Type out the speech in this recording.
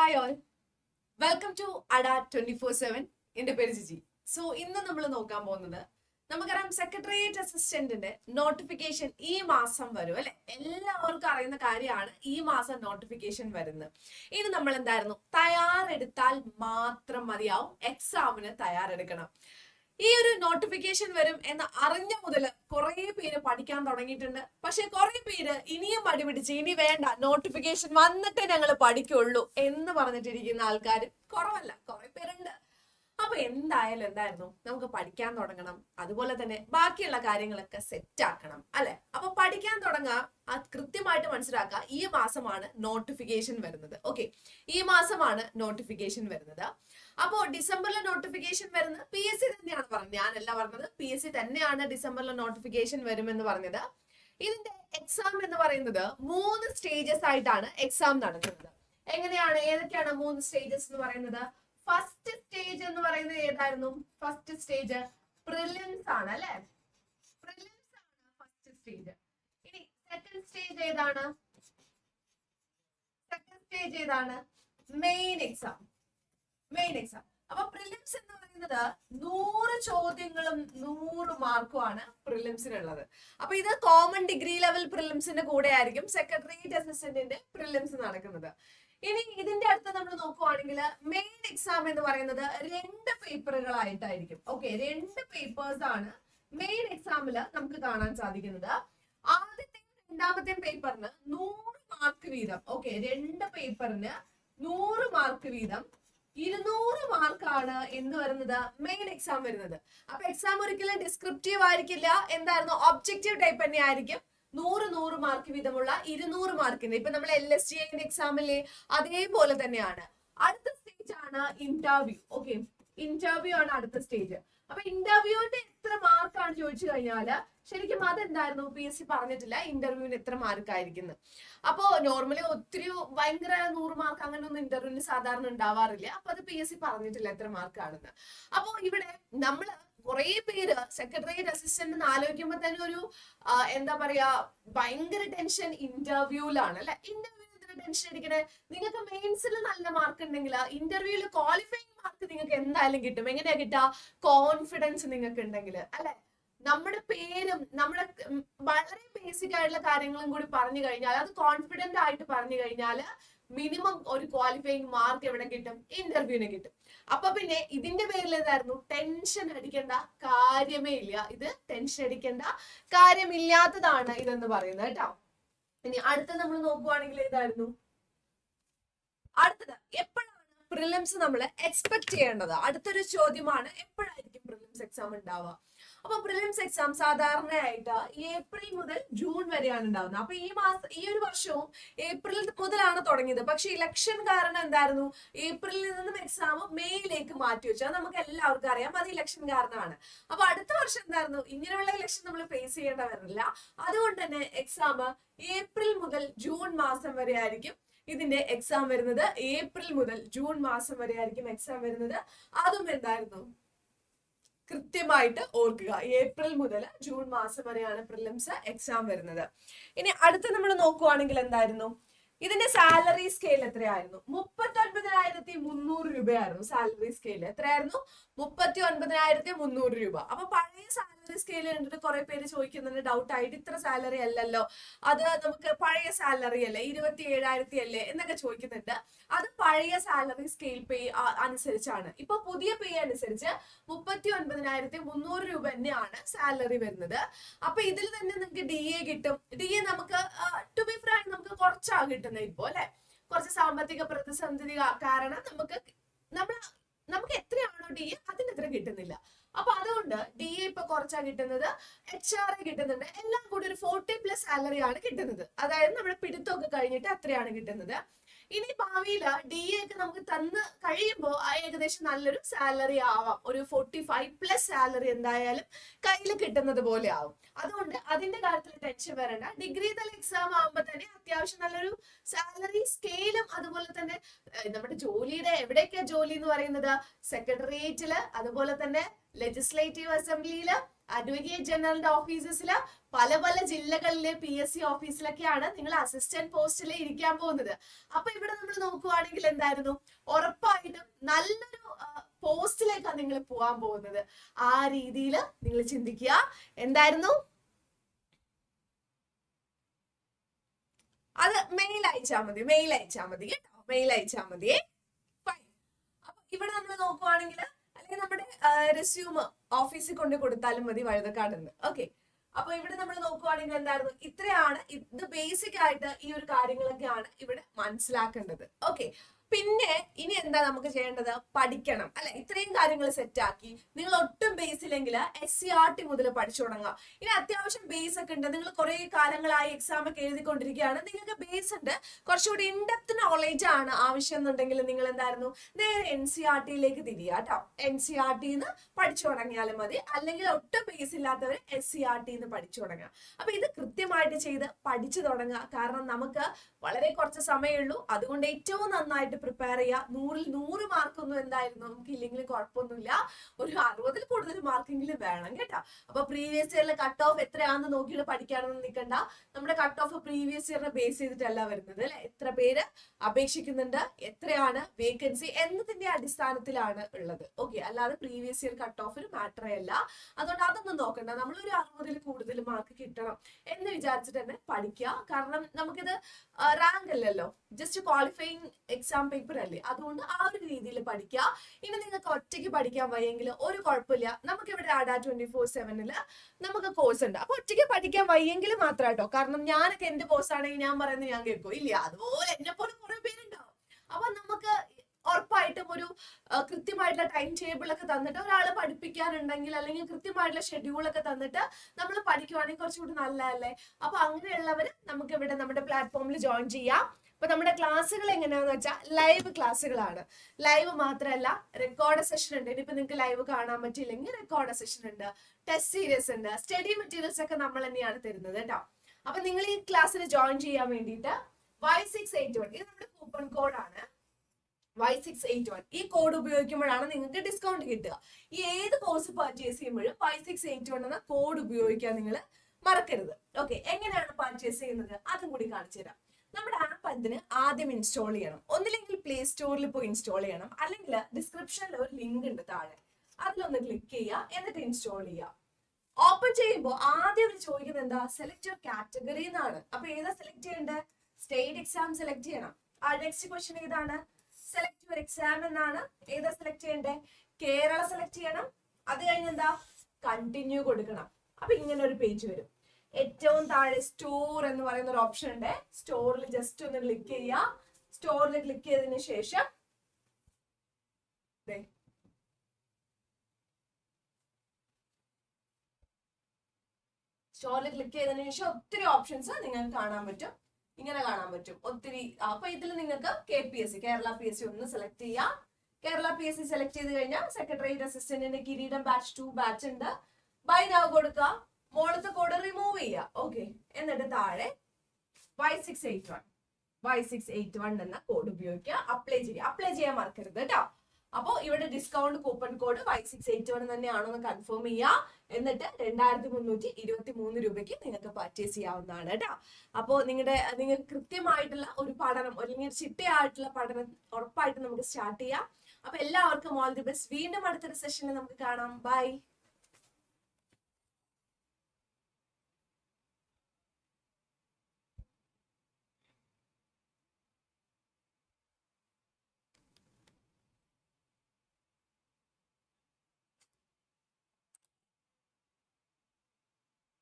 Hi all welcome to Adda twenty four seven എന്റെ പേര് Jiji. So ഇന്ന് നമ്മൾ നോക്കാൻ പോകുന്നത് നമുക്കറിയാം സെക്രട്ടേറിയറ്റ് അസിസ്റ്റന്റിന്റെ നോട്ടിഫിക്കേഷൻ ഈ മാസം വരും അല്ലെ? എല്ലാവർക്കും അറിയുന്ന കാര്യമാണ് ഈ മാസം നോട്ടിഫിക്കേഷൻ വരുന്നത്. ഇത് നമ്മൾ എന്തായിരുന്നു തയ്യാറെടുത്താൽ മാത്രം മതിയാവും. എക്സാമിന് തയ്യാറെടുക്കണം. ഈ ഒരു നോട്ടിഫിക്കേഷൻ വരും എന്ന് അറിഞ്ഞ മുതൽ കുറെ പേര് പഠിക്കാൻ തുടങ്ങിയിട്ടുണ്ട്. പക്ഷെ കുറെ പേര് ഇനിയും മടി പിടിച്ച് ഇനി വേണ്ട നോട്ടിഫിക്കേഷൻ വന്നിട്ടേ ഞങ്ങൾ പഠിക്കുള്ളൂ എന്ന് പറഞ്ഞിട്ടിരിക്കുന്ന ആൾക്കാർ കുറവല്ല. കുറെ പേരുണ്ട്. അപ്പൊ എന്തായാലും എന്തായിരുന്നു? നമുക്ക് പഠിക്കാൻ തുടങ്ങണം. അതുപോലെ തന്നെ ബാക്കിയുള്ള കാര്യങ്ങളൊക്കെ സെറ്റ് ആക്കണം അല്ലെ? അപ്പൊ പഠിക്കാൻ തുടങ്ങുക അത് കൃത്യമായിട്ട് മനസ്സിലാക്കുക ഈ മാസമാണ് നോട്ടിഫിക്കേഷൻ വരുന്നത്. ഓക്കെ ഈ മാസമാണ് നോട്ടിഫിക്കേഷൻ വരുന്നത്. അപ്പോ ഡിസംബറിലെ നോട്ടിഫിക്കേഷൻ വരുന്നത് പി എസ് സി തന്നെയാണ് പറഞ്ഞത്. ഞാനല്ല പറഞ്ഞത്. പി എസ് സി തന്നെയാണ് ഡിസംബറിലെ നോട്ടിഫിക്കേഷൻ വരുമെന്ന് പറഞ്ഞത്. ഇതിന്റെ എക്സാം എന്ന് പറയുന്നത് മൂന്ന് സ്റ്റേജസ് ആയിട്ടാണ് എക്സാം നടക്കുന്നത്. എങ്ങനെയാണ്? ഏതൊക്കെയാണ് മൂന്ന് സ്റ്റേജസ് എന്ന് പറയുന്നത്? ഫസ്റ്റ് സ്റ്റേജ് എന്ന് പറയുന്നത് ഏതായിരുന്നു? ഫസ്റ്റ് സ്റ്റേജ് പ്രിലിംസ് ആണ് അല്ലെ? പ്രിലിംസ് ആണ് ഫസ്റ്റ് സ്റ്റേജ് ഇനി സെക്കൻഡ് സ്റ്റേജ് ഏതാണ്? സെക്കൻഡ് സ്റ്റേജ് ഏതാണ്? മെയിൻ എക്സാം മെയിൻ എക്സാം അപ്പൊ പ്രിലിംസ് എന്ന് പറയുന്നത് നൂറ് ചോദ്യങ്ങളും നൂറ് മാർക്കുമാണ് പ്രിലിംസിനുള്ളത് അപ്പൊ ഇത് കോമൺ ഡിഗ്രി ലെവൽ പ്രിലിംസിന്റെ കൂടെ ആയിരിക്കും സെക്രട്ടറിയേറ്റ് അസിസ്റ്റന്റിന്റെ പ്രിലിംസ് നടക്കുന്നത്. ഇനി ഇതിന്റെ അടുത്ത് നമ്മൾ നോക്കുവാണെങ്കിൽ മെയിൻ എക്സാം എന്ന് പറയുന്നത് രണ്ട് പേപ്പറുകളായിട്ടായിരിക്കും ഓക്കെ രണ്ട് പേപ്പേഴ്സ് ആണ് മെയിൻ എക്സാമിൽ നമുക്ക് കാണാൻ സാധിക്കുന്നത്. ആദ്യത്തെ രണ്ടാമത്തെ പേപ്പറിന് നൂറ് മാർക്ക് വീതം. ഓക്കെ രണ്ട് പേപ്പറിന് നൂറ് മാർക്ക് വീതം. ഇരുന്നൂറ് മാർക്കാണ് എന്ത് വരുന്നത്? മെയിൻ എക്സാം വരുന്നത്. അപ്പൊ എക്സാം ഒരിക്കലും ഡിസ്ക്രിപ്റ്റീവ് ആയിരിക്കില്ല. എന്തായിരുന്നു? ഒബ്ജക്റ്റീവ് ടൈപ്പ് തന്നെ ആയിരിക്കും നൂറ് നൂറ് മാർക്ക് വീതമുള്ള ഇരുന്നൂറ് മാർക്കിന് ഇപ്പൊ നമ്മൾ എൽ എസ് ജി ഐന്റെ എക്സാമിലെ അതേപോലെ തന്നെയാണ്. അടുത്ത സ്റ്റേജ് ആണ് ഇന്റർവ്യൂ ഓക്കെ ഇന്റർവ്യൂ ആണ് അടുത്ത സ്റ്റേജ് അപ്പൊ ഇന്റർവ്യൂവിന്റെ എത്ര മാർക്കാണ് ചോദിച്ചു കഴിഞ്ഞാൽ ശരിക്കും അതെന്തായിരുന്നു? പി എസ് സി പറഞ്ഞിട്ടില്ല ഇന്റർവ്യൂവിന് എത്ര മാർക്ക് ആയിരിക്കുന്നു. അപ്പോ നോർമലി ഒത്തിരി ഭയങ്കര നൂറ് മാർക്ക് അങ്ങനെ ഒന്നും ഇന്റർവ്യൂവിന് സാധാരണ ഉണ്ടാവാറില്ല. അപ്പൊ അത് പി എസ് സി പറഞ്ഞിട്ടില്ല എത്ര മാർക്കാണെന്ന് അപ്പോ ഇവിടെ നമ്മൾ കുറെ പേര് സെക്രട്ടേറിയറ്റ് അസിസ്റ്റന്റ് എന്ന് ആലോചിക്കുമ്പോ തന്നെ ഒരു എന്താ പറയാ ഭയങ്കര ടെൻഷൻ ഇന്റർവ്യൂലാണ് അല്ലെ ഇന്റർവ്യൂ ടെൻഷൻ അടിക്കണേ? നിങ്ങൾക്ക് മെയിൻസിൽ നല്ല മാർക്ക് ഉണ്ടെങ്കിൽ ഇന്റർവ്യൂവിൽ ക്വാളിഫൈങ് മാർക്ക് നിങ്ങൾക്ക് എന്തായാലും കിട്ടും. എങ്ങനെയാ കിട്ടുക? കോൺഫിഡൻസ് നിങ്ങൾക്ക് ഉണ്ടെങ്കിൽ അല്ലെ? നമ്മുടെ പേരും നമ്മുടെ വളരെ ബേസിക് ആയിട്ടുള്ള കാര്യങ്ങളും കൂടി പറഞ്ഞു കഴിഞ്ഞാൽ അത് കോൺഫിഡന്റ് ആയിട്ട് പറഞ്ഞു കഴിഞ്ഞാൽ മിനിമം ഒരു ക്വാളിഫയിങ് മാർക്ക് എവിടെ കിട്ടും? ഇന്റർവ്യൂവിന് കിട്ടും. അപ്പൊ പിന്നെ ഇതിന്റെ പേരിൽ എന്തായിരുന്നു ടെൻഷൻ അടിക്കേണ്ട കാര്യമേ ഇല്ല. ഇത് ടെൻഷൻ അടിക്കേണ്ട കാര്യമില്ലാത്തതാണ് ഇതെന്ന് പറയുന്നത് കേട്ടോ. ഇനി അടുത്ത നമ്മൾ നോക്കുവാണെങ്കിൽ ഏതായിരുന്നു? അടുത്തത് എപ്പോഴാണ് പ്രിലിംസ് നമ്മൾ എക്സ്പെക്ട് ചെയ്യേണ്ടത്? അടുത്തൊരു ചോദ്യമാണ് എപ്പോഴായിരിക്കും പ്രിലിംസ് എക്സാം ഉണ്ടാവുക. അപ്പൊ പ്രിലിംസ് എക്സാം സാധാരണയായിട്ട് ഏപ്രിൽ മുതൽ ജൂൺ വരെയാണ് ഉണ്ടാവുന്നത്. അപ്പൊ ഈ മാസം ഈ ഒരു വർഷവും ഏപ്രിൽ മുതലാണ് തുടങ്ങിയത്. പക്ഷെ ഇലക്ഷൻ കാരണം എന്തായിരുന്നു? ഏപ്രിലിൽ നിന്നും എക്സാം മെയ്യിലേക്ക് മാറ്റി വെച്ചു. അത് നമുക്ക് എല്ലാവർക്കും അറിയാം. അത് ഇലക്ഷൻ കാരണമാണ്. അപ്പൊ അടുത്ത വർഷം എന്തായിരുന്നു? ഇങ്ങനെയുള്ള ഇലക്ഷൻ നമ്മൾ ഫേസ് ചെയ്യേണ്ട വരുന്നില്ല അതുകൊണ്ട് തന്നെ എക്സാം ഏപ്രിൽ മുതൽ ജൂൺ മാസം വരെ ആയിരിക്കും ഇതിന്റെ എക്സാം വരുന്നത്. ഏപ്രിൽ മുതൽ ജൂൺ മാസം വരെ ആയിരിക്കും എക്സാം വരുന്നത്. അതും എന്തായിരുന്നു? കൃത്യമായിട്ട് ഓർക്കുക. ഏപ്രിൽ മുതൽ ജൂൺ മാസം വരെയാണ് പ്രിലിംസ് എക്സാം വരുന്നത്. ഇനി അടുത്ത് നമ്മൾ നോക്കുവാണെങ്കിൽ എന്തായിരുന്നു? ഇതിന്റെ സാലറി സ്കെയിൽ എത്രയായിരുന്നു? മുപ്പത്തി ഒൻപതിനായിരത്തി മുന്നൂറ് രൂപയായിരുന്നു സാലറി സ്കെയിൽ എത്രയായിരുന്നു? മുപ്പത്തി ഒൻപതിനായിരത്തി മുന്നൂറ് രൂപ. അപ്പൊ പഴയ സാലറി സ്കെയിൽ കണ്ടിട്ട് കുറെ പേര് ചോദിക്കുന്നുണ്ട് ഡൗട്ട് ആയിട്ട് ഇത്ര സാലറി അല്ലല്ലോ. അത് നമുക്ക് പഴയ സാലറി അല്ലേ? ഇരുപത്തി ഏഴായിരത്തി അല്ലേ എന്നൊക്കെ ചോദിക്കുന്നുണ്ട്. അത് പഴയ സാലറി സ്കെയിൽ പേ അനുസരിച്ചാണ്. ഇപ്പൊ പുതിയ പേ അനുസരിച്ച് മുപ്പത്തി ഒൻപതിനായിരത്തി മുന്നൂറ് രൂപ തന്നെയാണ് സാലറി വരുന്നത്. അപ്പൊ ഇതിൽ തന്നെ നിങ്ങൾക്ക് ഡി എ കിട്ടും. ഡി എ നമുക്ക് ടു ബി ഫ്രാങ്ക് നമുക്ക് കുറച്ചാ കിട്ടുന്നത്. ഇപ്പോ അല്ലെ കുറച്ച് സാമ്പത്തിക പ്രതിസന്ധി കാരണം നമുക്ക് നമ്മൾ നമുക്ക് എത്രയാണോ ഡി എ അതിന് എത്ര കിട്ടുന്നില്ല. അപ്പൊ അതുകൊണ്ട് ഡി എ ഇപ്പൊ കുറച്ചാ കിട്ടുന്നത് എച്ച് ആർ എ കിട്ടുന്നുണ്ട് എല്ലാം കൂടി ഒരു ഫോർട്ടി പ്ലസ് സാലറി ആണ് കിട്ടുന്നത്. അതായത് നമ്മുടെ പിടുത്തമൊക്കെ കഴിഞ്ഞിട്ട് അത്രയാണ് കിട്ടുന്നത്. ഇനി ഭാവിയിൽ ഡി എ ഒക്കെ നമുക്ക് തന്ന് കഴിയുമ്പോൾ ഏകദേശം നല്ലൊരു സാലറി ആവാം. ഒരു ഫോർട്ടി ഫൈവ് പ്ലസ് സാലറി എന്തായാലും കയ്യിൽ കിട്ടുന്നത് പോലെ ആവും. അതുകൊണ്ട് അതിന്റെ കാര്യത്തിൽ ടെൻഷൻ വരണ്ട. ഡിഗ്രി തല എക്സാം ആകുമ്പോൾ തന്നെ അത്യാവശ്യം നല്ലൊരു സാലറി സ്കെയിലും അതുപോലെ തന്നെ നമ്മുടെ ജോലിയുടെ എവിടെയൊക്കെയാ ജോലി എന്ന് പറയുന്നത്? സെക്രട്ടേറിയറ്റിൽ അതുപോലെ തന്നെ ലെജിസ്ലേറ്റീവ് അസംബ്ലിയിൽ അഡ്വക്കേറ്റ് ജനറലിന്റെ ഓഫീസസിൽ പല പല ജില്ലകളിലെ പി എസ് സി ഓഫീസിലൊക്കെയാണ് നിങ്ങൾ അസിസ്റ്റന്റ് പോസ്റ്റിൽ ഇരിക്കാൻ പോകുന്നത്. അപ്പൊ ഇവിടെ നമ്മൾ നോക്കുവാണെങ്കിൽ എന്തായിരുന്നു? ഉറപ്പായിട്ടും നല്ലൊരു പോസ്റ്റിലേക്കാണ് നിങ്ങൾ പോകാൻ പോകുന്നത്. ആ രീതിയിൽ നിങ്ങൾ ചിന്തിക്കുക. എന്തായിരുന്നു? അത് മെയിൽ അയച്ചാൽ മതി. മെയിൽ അയച്ചാൽ മതി കേട്ടോ. മെയിൽ അയച്ചാൽ മതിയേ ഫൈൻ അപ്പൊ ഇവിടെ നമ്മൾ നോക്കുവാണെങ്കിൽ അല്ലെങ്കിൽ നമ്മുടെ റെസ്യൂം ഓഫീസിൽ കൊണ്ട് കൊടുത്താലും മതി വഴുതക്കാടുന്ന് ഓക്കെ അപ്പൊ ഇവിടെ നമ്മൾ നോക്കുവാണെങ്കിൽ എന്തായിരുന്നു? ഇത്രയാണ്. ഇത് ബേസിക് ആയിട്ട് ഈ ഒരു കാര്യങ്ങളൊക്കെയാണ് ഇവിടെ മനസ്സിലാക്കേണ്ടത്. ഓക്കെ പിന്നെ ഇനി എന്താ നമുക്ക് ചെയ്യേണ്ടത്? പഠിക്കണം. അല്ലെ? ഇത്രയും കാര്യങ്ങൾ സെറ്റാക്കി നിങ്ങൾ ഒട്ടും ബേസ് ഇല്ലെങ്കിൽ എസ് സി ആർ ടി മുതൽ പഠിച്ചു തുടങ്ങുക. ഇനി അത്യാവശ്യം ബേസ് ഒക്കെ ഉണ്ട്. നിങ്ങൾ കുറെ കാലങ്ങളായി എക്സാം ഒക്കെ എഴുതിക്കൊണ്ടിരിക്കുകയാണ്. നിങ്ങൾക്ക് ബേസ് ഉണ്ട്. കുറച്ചുകൂടി ഇൻഡെപ്ത് നോളേജ് ആണ് ആവശ്യം എന്നുണ്ടെങ്കിൽ നിങ്ങൾ എന്തായിരുന്നു? നേരെ എൻ സി ആർ ടിയിലേക്ക് തിരിയുക കേട്ടോ. എൻ സി ആർ ടിന്ന് പഠിച്ചു തുടങ്ങിയാലും മതി. അല്ലെങ്കിൽ ഒട്ടും ബേസ് ഇല്ലാത്തവർ എസ് സി ആർ ടിന്ന് പഠിച്ചു തുടങ്ങുക. അപ്പൊ ഇത് കൃത്യമായിട്ട് ചെയ്ത് പഠിച്ചു തുടങ്ങുക. കാരണം നമുക്ക് വളരെ കുറച്ച് സമയമുള്ളൂ അതുകൊണ്ട് ഏറ്റവും നന്നായിട്ട് പ്രിപ്പയർ ചെയ്യുക. നൂറിൽ നൂറ് മാർക്കൊന്നും എന്തായിരുന്നു? നമുക്ക് ഇല്ലെങ്കിലും കുഴപ്പമൊന്നുമില്ല. ഒരു അറുപതിൽ കൂടുതൽ മാർക്കെങ്കിലും വേണം കേട്ടോ. അപ്പൊ പ്രീവിയസ് ഇയറിലെ കട്ട് ഓഫ് എത്രയാണെന്ന് നോക്കിയിട്ട് പഠിക്കാനൊന്നും നിൽക്കണ്ട. നമ്മുടെ കട്ട് ഓഫ് പ്രീവിയസ് ഇയറിനെ ബേസ് ചെയ്തിട്ടല്ല വരുന്നത് അല്ലെ? എത്ര പേര് അപേക്ഷിക്കുന്നുണ്ട്? എത്രയാണ് വേക്കൻസി എന്നതിന്റെ അടിസ്ഥാനത്തിലാണ് ഉള്ളത്. ഓക്കെ അല്ലാതെ പ്രീവിയസ് ഇയർ കട്ട് ഓഫിന് മാറ്ററേ അല്ല. അതുകൊണ്ട് അതൊന്നും നോക്കണ്ട. നമ്മൾ ഒരു അറുപതിൽ കൂടുതൽ മാർക്ക് കിട്ടണം എന്ന് വിചാരിച്ചിട്ട് തന്നെ പഠിക്കുക. കാരണം നമുക്കിത് റാങ്ക് അല്ലല്ലോ. ജസ്റ്റ് ക്വാളിഫയിങ് എക്സാം പേപ്പർ അല്ലേ? അതുകൊണ്ട് ആ ഒരു രീതിയിൽ പഠിക്കുക ഇനി നിങ്ങൾക്ക് ഒറ്റയ്ക്ക് പഠിക്കാൻ വയ്യെങ്കിൽ ഒരു കുഴപ്പമില്ല. നമുക്ക് ഇവിടെ ആഡാ ട്വന്റി ഫോർ സെവനിൽ നമുക്ക് കോഴ്സ് ഉണ്ട്. അപ്പൊ ഒറ്റയ്ക്ക് പഠിക്കാൻ വയ്യെങ്കിൽ മാത്രം കേട്ടോ. കാരണം ഞാനൊക്കെ എന്റെ കോഴ്സ് ആണെങ്കിൽ ഞാൻ പറയുന്നത് ഞാൻ കേൾക്കും. ഇല്ല അതുപോലെ എന്നെ പോലെ കുറെ പേരുണ്ടാവും. അപ്പൊ നമുക്ക് ഉറപ്പായിട്ടും ഒരു കൃത്യമായിട്ടുള്ള ടൈം ടേബിൾ ഒക്കെ തന്നിട്ട് ഒരാൾ പഠിപ്പിക്കാനുണ്ടെങ്കിൽ അല്ലെങ്കിൽ കൃത്യമായിട്ടുള്ള ഷെഡ്യൂൾ ഒക്കെ തന്നിട്ട് നമ്മൾ പഠിക്കുവാണെങ്കിൽ കുറച്ചുകൂടി നല്ലതല്ലേ? അപ്പൊ അങ്ങനെയുള്ളവർ നമുക്ക് ഇവിടെ നമ്മുടെ പ്ലാറ്റ്ഫോമിൽ ജോയിൻ ചെയ്യാം. അപ്പൊ നമ്മുടെ ക്ലാസ്സുകൾ എങ്ങനെയാന്ന് വെച്ചാൽ ലൈവ് ക്ലാസ്സുകളാണ് ലൈവ് മാത്രമല്ല റെക്കോർഡ് സെഷൻ ഉണ്ട്. ഇനിയിപ്പോ നിങ്ങൾക്ക് ലൈവ് കാണാൻ പറ്റിയില്ലെങ്കിൽ റെക്കോർഡ് സെഷൻ ഉണ്ട്. ടെസ്റ്റ് സീരീസ് ഉണ്ട്. സ്റ്റഡി മെറ്റീരിയൽസ് ഒക്കെ നമ്മൾ തന്നെയാണ് തരുന്നത് കേട്ടോ. അപ്പൊ നിങ്ങൾ ഈ ക്ലാസ്സിൽ ജോയിൻ ചെയ്യാൻ വേണ്ടിയിട്ട് വൈ സിക്സ് എയ്റ്റ് വൺ ഇത് നമ്മുടെ കൂപ്പൺ കോഡാണ് വൈ സിക്സ് എയ്റ്റ് വൺ ഈ കോഡ് ഉപയോഗിക്കുമ്പോഴാണ് നിങ്ങൾക്ക് ഡിസ്കൗണ്ട് കിട്ടുക. ഈ ഏത് കോഴ്സ് പർച്ചേസ് ചെയ്യുമ്പോഴും വൈ സിക്സ് എയ്റ്റ് വൺ എന്ന കോഡ് ഉപയോഗിക്കാൻ നിങ്ങൾ മറക്കരുത്. ഓക്കെ എങ്ങനെയാണ് പർച്ചേസ് ചെയ്യുന്നത്? അതും കൂടി കാണിച്ചു തരാം. നമ്മുടെ ആപ്പ് അതിന് ആദ്യം ഇൻസ്റ്റാൾ ചെയ്യണം. ഒന്നില്ലെങ്കിൽ പ്ലേ സ്റ്റോറിൽ പോയി ഇൻസ്റ്റാൾ ചെയ്യണം. അല്ലെങ്കിൽ ഡിസ്ക്രിപ്ഷനിൽ ഒരു ലിങ്ക് ഉണ്ട് താഴെ. അതിലൊന്ന് ക്ലിക്ക് ചെയ്യുക. എന്നിട്ട് ഇൻസ്റ്റാൾ ചെയ്യുക. ഓപ്പൺ ചെയ്യുമ്പോൾ ആദ്യം അവർ ചോദിക്കുന്നത് എന്താ? സെലക്ട് യുവർ കാറ്റഗറി എന്നാണ്. അപ്പൊ ഏതാ സെലക്ട് ചെയ്യേണ്ടത്? സ്റ്റേറ്റ് എക്സാം സെലക്ട് ചെയ്യണം. ആ നെക്സ്റ്റ് ക്വസ്റ്റ്യൻ ഏതാണ്? സെലക്ട് യുവർ എക്സാം എന്നാണ്. ഏതാ സെലക്ട് ചെയ്യേണ്ടത് കേരള സെലക്ട് ചെയ്യണം. അത് കഴിഞ്ഞ് എന്താ? കണ്ടിന്യൂ കൊടുക്കണം. അപ്പൊ ഇങ്ങനെ ഒരു പേജ് വരും. ഏറ്റവും താഴെ സ്റ്റോർ എന്ന് പറയുന്ന ഒരു ഓപ്ഷൻ ഉണ്ട്. സ്റ്റോറിൽ ജസ്റ്റ് ഒന്ന് ക്ലിക്ക് ചെയ്യുക. സ്റ്റോറിൽ ക്ലിക്ക് ചെയ്തതിന് ശേഷം സ്റ്റോറിൽ ക്ലിക്ക് ചെയ്തതിനു ശേഷം ഒത്തിരി ഓപ്ഷൻസ് നിങ്ങൾക്ക് കാണാൻ പറ്റും. ഇങ്ങനെ കാണാൻ പറ്റും. ഒത്തിരി അപ്പൊ ഇതിൽ നിങ്ങൾക്ക് K P S C Kerala P S C ഒന്ന് സെലക്ട് ചെയ്യാം. Kerala P S C select ചെയ്ത് കഴിഞ്ഞാൽ സെക്രട്ടേറിയറ്റ് അസിസ്റ്റന്റിന്റെ കിരീടം ബാച്ച് ടു ബാച്ച് ഉണ്ട്. ബൈ നൗ കൊടുക്കുക. മോളത്തെ കോഡ് റിമൂവ് ചെയ്യുക. ഓക്കെ എന്നിട്ട് താഴെ Y six eight one Y six eight one എന്ന കോഡ് ഉപയോഗിക്കുക. അപ്ലൈ ചെയ്യുക. അപ്ലൈ ചെയ്യാൻ മറക്കരുത് കേട്ടോ അപ്പോൾ ഇവിടെ discount coupon code five six eight one തന്നെയാണോ എന്ന് കൺഫേം ചെയ്യുക എന്നിട്ട് രണ്ടായിരത്തി മുന്നൂറ്റി ഇരുപത്തി മൂന്ന് രൂപയ്ക്ക് നിങ്ങൾക്ക് പർച്ചേസ് ചെയ്യാവുന്നതാണ് കേട്ടോ അപ്പോൾ നിങ്ങളുടെ നിങ്ങൾക്ക് കൃത്യമായിട്ടുള്ള ഒരു പഠനം അല്ലെങ്കിൽ ചിട്ടയായിട്ടുള്ള പഠനം ഉറപ്പായിട്ട് നമുക്ക് സ്റ്റാർട്ട് ചെയ്യാം. അപ്പൊ എല്ലാവർക്കും ഓൾ ദി ബെസ്റ്റ് വീണ്ടും അടുത്തൊരു സെഷനിൽ നമുക്ക് കാണാം. ബൈ